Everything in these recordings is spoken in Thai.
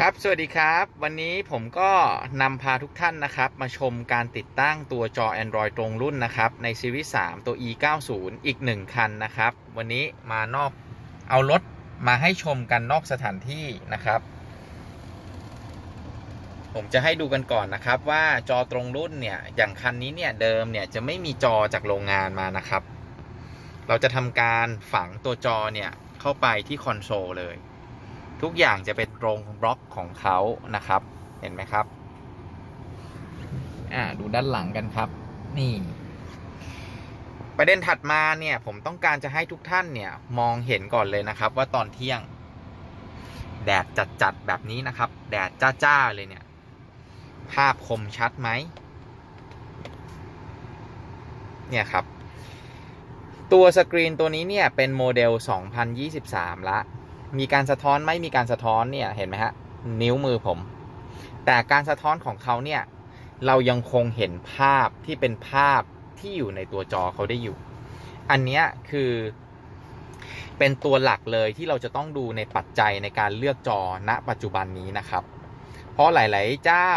ครับสวัสดีครับ วันนี้ผมก็นำพาทุกท่านนะครับ มาชมการติดตั้งตัวจอ Android ตรงรุ่นนะครับ ในซีรีส์3ตัว E90 อีก 1 คันนะครับ วันนี้มานอกเอารถมาให้ชมกันนอกสถานที่นะครับ ผมจะให้ดูกันก่อนนะครับ ว่าจอตรงรุ่นเนี่ย อย่างคันนี้เนี่ยเดิมเนี่ยจะไม่มีจอจากโรงงานมานะครับ เราจะทำการฝังตัวจอเนี่ยเข้าไปที่คอนโซลเลย ทุกอย่างจะเป็นตรงบล็อกของเขานะครับ เห็นไหมครับ อ่าดูด้านหลังกันครับ นี่ ประเด็นถัดมาเนี่ย ผมต้องการจะให้ทุกท่านเนี่ย มองเห็นก่อนเลยนะครับ ว่าตอนเที่ยง แดดจัดๆแบบนี้นะครับ แดดจ้าๆเลยเนี่ย ภาพคมชัดไหมเนี่ยครับ ตัวสกรีนตัวนี้เนี่ย เป็นโมเดล 2023 ละ มีการสะท้อนไม่มีการสะท้อนเนี่ยเห็นไหมฮะนิ้วมือผม แต่การสะท้อนของเขาเนี่ยเรายังคงเห็นภาพที่เป็นภาพที่อยู่ในตัวจอเขาได้อยู่ อันนี้คือเป็นตัวหลักเลยที่เราจะต้องดูในปัจจัยในการเลือกจอณปัจจุบันนี้นะครับ เพราะหลาย ๆ เจ้า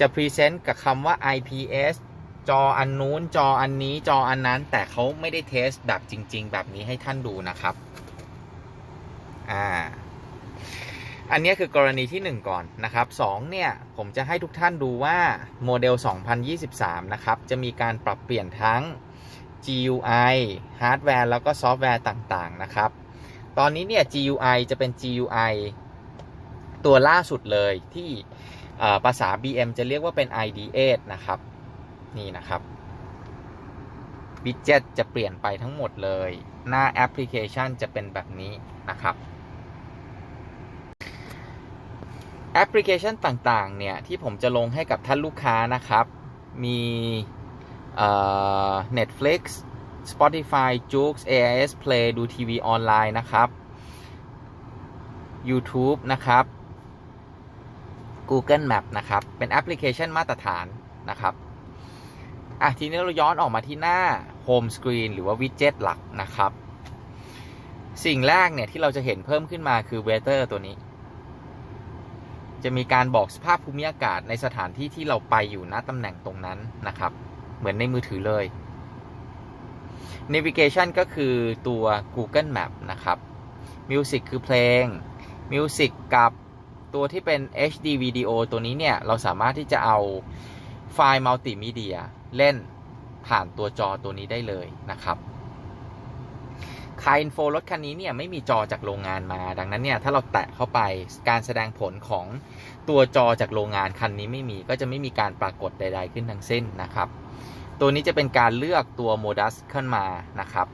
จะพรีเซนต์กับคำว่า IPS จออันนู้นจออันนี้จออันนั้น แต่เขาไม่ได้เทสแบบจริง ๆ แบบนี้ให้ท่านดูนะครับ อ่า อันนี้คือกรณีที่ 1 ก่อนนะครับ2เนี่ย ผมจะให้ทุกท่านดูว่าโมเดล 2023 นะครับ จะมีการปรับเปลี่ยนทั้ง GUI ฮาร์ดแวร์แล้วก็ซอฟต์แวร์ต่างๆ นะครับ ตอนนี้เนี่ย GUI จะเป็น GUI ตัวล่าสุดเลยที่ภาษา BM จะเรียกว่าเป็น IDE นะครับ นี่นะครับวิดเจ็ตจะเปลี่ยนไปทั้งหมดเลย หน้าแอปพลิเคชันจะเป็นแบบนี้นะครับ แอปพลิเคชันต่างๆ เนี่ย ที่ผมจะลงให้กับท่านลูกค้านะครับ มีเอ่อ Netflix Spotify Joox AIS Play ดูทีวีออนไลน์นะครับ YouTube นะครับ Google Map นะครับ เป็นแอปพลิเคชันมาตรฐานนะครับ อะ ทีนี้เราย้อนออกมาที่หน้า Home Screen หรือว่าวิดเจ็ตหลักนะครับ สิ่งแรกเนี่ยที่เราจะเห็นเพิ่มขึ้นมาคือ Weather ตัวนี้ จะมีการบอกสภาพภูมิอากาศในสถานที่ที่เราไปอยู่ณตำแหน่งตรงนั้นนะครับ เหมือนในมือถือเลย Navigation ก็คือตัว Google Map นะครับ Music คือเพลง Music กับตัวที่เป็น HD Video ตัวนี้เนี่ย เราสามารถที่จะเอาไฟล์มัลติมีเดียเล่นผ่านตัวจอตัวนี้ได้เลยนะครับ คาอินโฟรถคันนี้เนี่ยไม่มีจอจากโรงงานมา ดังนั้นเนี่ยถ้าเราแตะเข้าไปการแสดงผลของตัวจอจากโรงงานคันนี้ไม่มีก็จะไม่มีการปรากฏใด ๆ ขึ้นทั้งสิ้นนะครับ ตัวนี้จะเป็นการเลือกตัวโมดัสขึ้นมานะครับ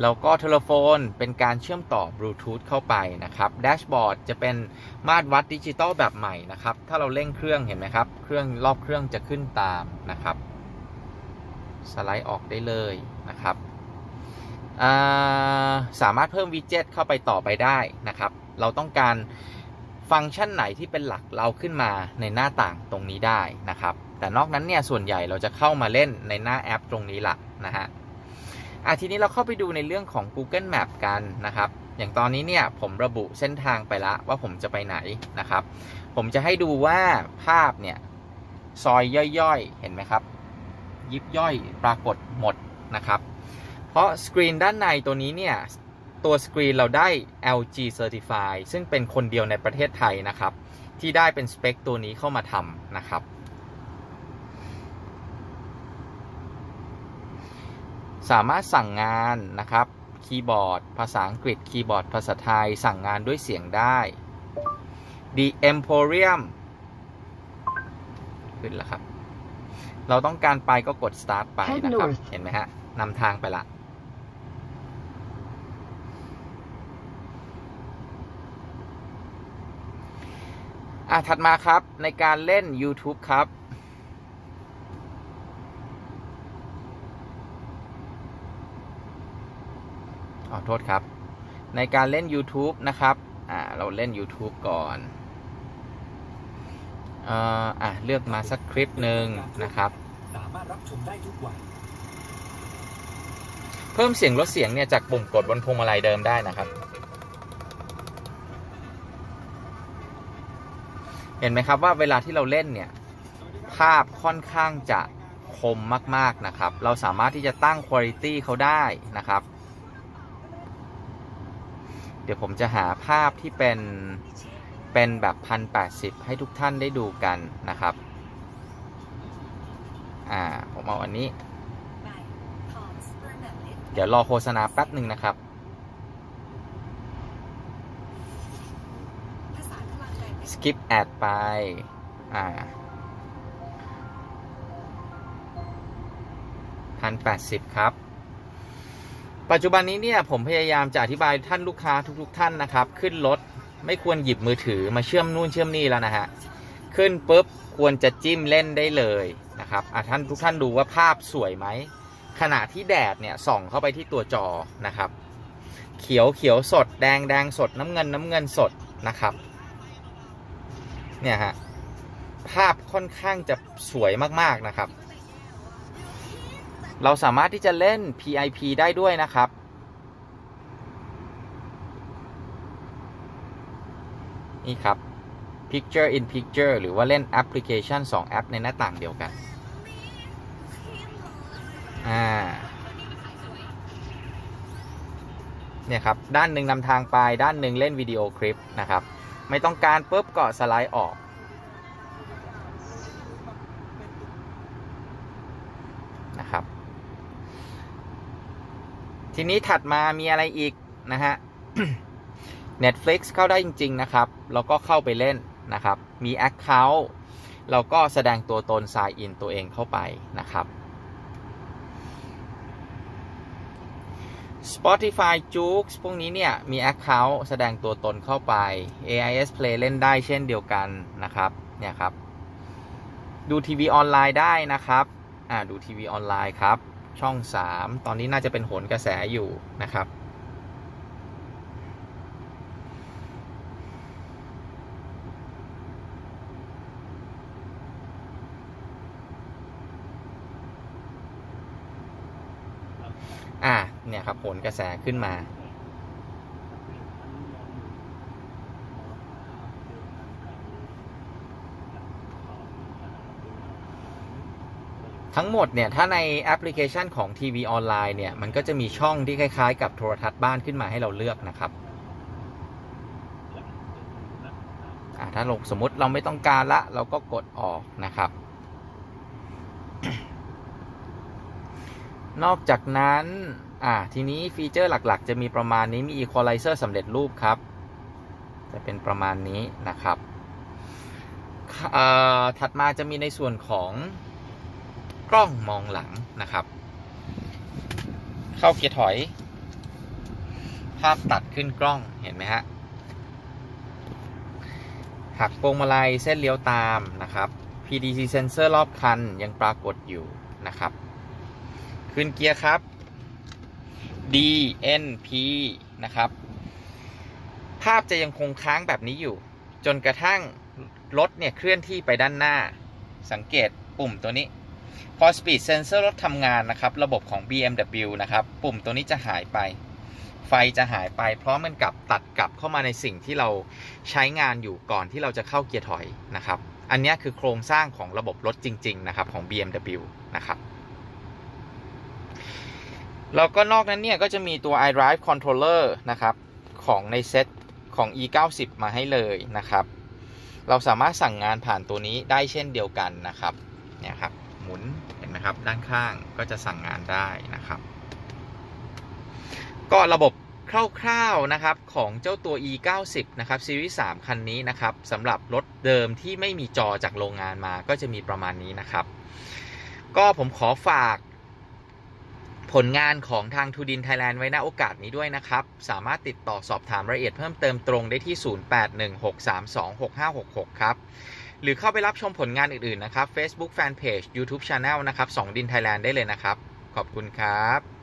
แล้วก็โทรโฟนเป็นการเชื่อมต่อบลูทูธเข้าไปนะครับแดชบอร์ดจะเป็นมาตรวัดดิจิตอลแบบใหม่นะครับ ถ้าเราเร่งเครื่องเห็นไหมครับ เครื่องรอบเครื่องจะขึ้นตามนะครับ สไลด์ออกได้เลยนะครับ สามารถเพิ่มวิดเจ็ตเข้าไปต่อไปได้นะครับ เราต้องการฟังก์ชันไหนที่เป็นหลักเราขึ้นมาในหน้าต่างตรงนี้ได้นะครับ แต่นอกนั้นเนี่ยส่วนใหญ่เราจะเข้ามาเล่นในหน้าแอปตรงนี้หลักนะฮะอะทีนี้เราเข้าไปดูในเรื่องของ Google Map กันนะครับ อย่างตอนนี้เนี่ยผมระบุเส้นทางไปละวว่าผมจะไปไหนนะครับ ผมจะให้ดูว่าภาพเนี่ยซอยย่อยๆ เห็นไหมครับ ยิบย่อยปรากฏหมดนะครับ ราะสกรีนด้านในตัวนี้เนี่ย ตัวสกรีนเราได้ LG Certify ซึ่งเป็นคนเดียวในประเทศไทยนะครับ ที่ได้เป็นสเปคตัวนี้เข้ามาทำนะครับสามารถสั่งงานนะครับ คีย์บอร์ด ภาษาอังกฤษ คีย์บอร์ด ภาษาไทย สั่งงานด้วยเสียงได้ The Emporium ขึ้นแล้วครับ เราต้องการไปก็กด start ไปนะครับ เห็นไหมฮะนำทางไปละ อะถัดมาครับในการเล่น YouTube ครับ ขอโทษครับ ในการเล่น YouTube นะครับอ่าเราเล่น YouTube ก่อนเอ่ออะเลือกมาสักคลิปหนึ่งนะครับ สามารถรับชมได้ทุกวัยเพิ่มเสียงลดเสียงเนี่ยจากปุ่มกดบนพวงมาลัยเดิมได้นะครับ เห็นไหมครับว่าเวลาที่เราเล่นเนี่ยภาพค่อนข้างจะคมมากๆนะครับ เราสามารถที่จะตั้งคุณภาพเขาได้นะครับ เดี๋ยวผมจะหาภาพที่เป็นเป็นแบบพันแปดสิบให้ทุกท่านได้ดูกันนะครับ อ่า ผมเอาอันนี้ เดี๋ยวรอโฆษณาแป๊บหนึ่งนะครับ skip ad ไป อ่าพันแปดสิบครับ ปัจจุบันนี้เนี่ยผมพยายามจะอธิบายท่านลูกค้าทุกๆทท่านนะครับ ขึ้นรถไม่ควรหยิบมือถือมาเชื่อมนู่นเชื่อมนี่แล้วนะฮะ ขึ้นปุ๊บควรจะจิ้มเล่นได้เลยนะครับอะท่านทุกท่านดูว่าภาพสวยไหม ขณะที่แดดเนี่ยส่องเข้าไปที่ตัวจอนะครับ เขียวเขียวสดแดงแดงสดน้ำเงินน้ำเงินสดนะครับ เนี่ยฮะภาพค่อนข้างจะสวยมากๆนะครับ เราสามารถที่จะเล่น PIP ได้ด้วยนะครับนี่ครับ Picture in Picture หรือว่าเล่นแอปพลิเคชัน 2 แอปในหน้าต่างเดียวกัน อ่า เนี่ยครับ ด้านหนึ่งนำทางไป ด้านหนึ่งเล่นวิดีโอคลิปนะครับ ไม่ต้องการปุ๊บก็สไลด์ออก นะครับ ทีนี้ถัดมามีอะไรอีกนะฮะ Netflix เข้าได้จริง ๆ นะครับ แล้วก็เข้าไปเล่นนะครับ มี Account เราก็แสดงตัวตน sign in ตัวเองเข้าไปนะครับ Spotify j o o x พวกนี้เนี่ย มี Account แสดงตัวตนเข้าไป AIS Play เล่นได้เช่นเดียวกันนะครับ เนี่ยครับ ดูทีวีออนไลน์ได้นะครับ อ่าดูทีวีออนไลน์ครับ ช่อง 3 ตอนนี้น่าจะเป็นโหนกระแสอยู่นะครับ อ่าเนี่ยครับโหนกระแสขึ้นมา ทั้งหมดเนี่ย ถ้าในแอปพลิเคชันของทีวีออนไลน์เนี่ย มันก็จะมีช่องที่คล้ายๆ กับโทรทัศน์บ้านขึ้นมาให้เราเลือกนะครับอ่าถ้าลงสมมติเราไม่ต้องการละ เราก็กดออกนะครับ นอกจากนั้นอ่าทีนี้ฟีเจอร์หลักๆ จะมีประมาณนี้มี Equalizer สำเร็จรูปครับ จะเป็นประมาณนี้นะครับเอ่อถัดมาจะมีในส่วนของกล้องมองหลังนะครับ เข้าเกียร์ถอย ภาพตัดขึ้นกล้องเห็นไหมฮะหักพวงมาลัยเส้นเลี้ยวตามนะครับ PDC sensor รอบคันยังปรากฏอยู่นะครับ ขึ้นเกียร์ครับ D N P นะครับ ภาพจะยังคงค้างแบบนี้อยู่ จนกระทั่งรถเนี่ยเคลื่อนที่ไปด้านหน้า สังเกตปุ่มตัวนี้ พอ Speed Sensor รถทำงานนะครับ ระบบของ BMW นะครับ ปุ่มตัวนี้จะหายไป ไฟจะหายไป เพราะมันกลับตัดกลับเข้ามาในสิ่งที่เราใช้งานอยู่ก่อนที่เราจะเข้าเกียร์ถอยนะครับ อันนี้คือโครงสร้างของระบบรถจริง ๆ นะครับของ BMW นะครับ แล้วก็นอกนั้นเนี่ยก็จะมีตัว iDrive Controller นะครับ ของในเซตของ E90 มาให้เลยนะครับ เราสามารถสั่งงานผ่านตัวนี้ได้เช่นเดียวกันนะครับ เนี่ยครับ หมุนเห็นไหมครับ ด้านข้างก็จะสั่งงานได้นะครับ ก็ระบบคร่าวๆนะครับของเจ้าตัว E90 นะครับซีรีส์3คันนี้นะครับสำหรับรถเดิมที่ไม่มีจอจากโรงงานมาก็จะมีประมาณนี้นะครับ ก็ผมขอฝาก ผลงานของทางทูดินไทยแลนด์ไว้ณโอกาสนี้ด้วยนะครับ สามารถติดต่อสอบถามรายละเอียดเพิ่มเติมตรงได้ที่ 0816326566 ครับ หรือเข้าไปรับชมผลงานอื่น ๆ นะครับ Facebook Fanpage YouTube Channel นะครับสองดินไทยแลนด์ได้เลยนะครับ ขอบคุณครับ